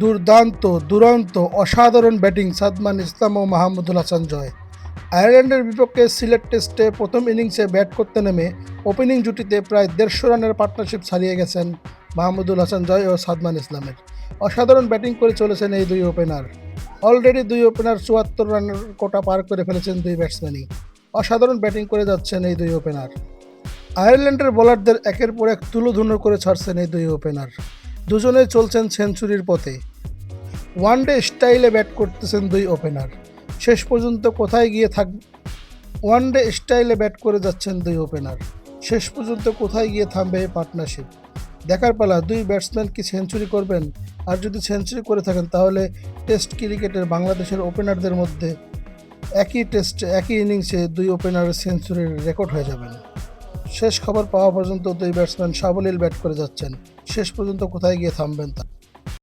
দুর্দান্ত, দুরন্ত, অসাধারণ ব্যাটিং সাদমান ইসলাম ও মাহমুদুল হাসান জয়। আয়ারল্যান্ডের বিপক্ষে সিলেট টেস্টে প্রথম ইনিংসে ব্যাট করতে নেমে ওপেনিং জুটিতে প্রায় দেড়শো রানের পার্টনারশিপ ছাড়িয়ে গেছেন মাহমুদুল হাসান জয় ও সাদমান ইসলামের। অসাধারণ ব্যাটিং করে চলেছেন এই দুই ওপেনার। অলরেডি দুই ওপেনার চুয়াত্তর রানের কোটা পার করে ফেলেছেন দুই ব্যাটসম্যানই। অসাধারণ ব্যাটিং করে যাচ্ছেন এই দুই ওপেনার। আয়ারল্যান্ডের বোলারদের একের পর এক তুলোধুনো করে ছাড়ছেন এই দুই ওপেনার। দুজনে চলছেন সেঞ্চুরির পথে। ওয়ানডে স্টাইলে ব্যাট করতেছেন দুই ওপেনার। শেষ পর্যন্ত কোথায় গিয়ে থাক ওয়ানডে স্টাইলে ব্যাট করে যাচ্ছেন দুই ওপেনার। শেষ পর্যন্ত কোথায় গিয়ে থামবে এই পার্টনারশিপ? দেখার পালা, দুই ব্যাটসম্যান কি সেঞ্চুরি করবেন? আর যদি সেঞ্চুরি করে থাকেন, তাহলে টেস্ট ক্রিকেটের বাংলাদেশের ওপেনারদের মধ্যে একই টেস্টে, একই ইনিংসে দুই ওপেনারের সেঞ্চুরির রেকর্ড হয়ে যাবেন। শেষ খবর পাওয়া পর্যন্ত দুই ব্যাটসম্যান সাবলীল ব্যাট করে যাচ্ছেন। শেষ পর্যন্ত কোথায় গিয়ে থামবেন তা?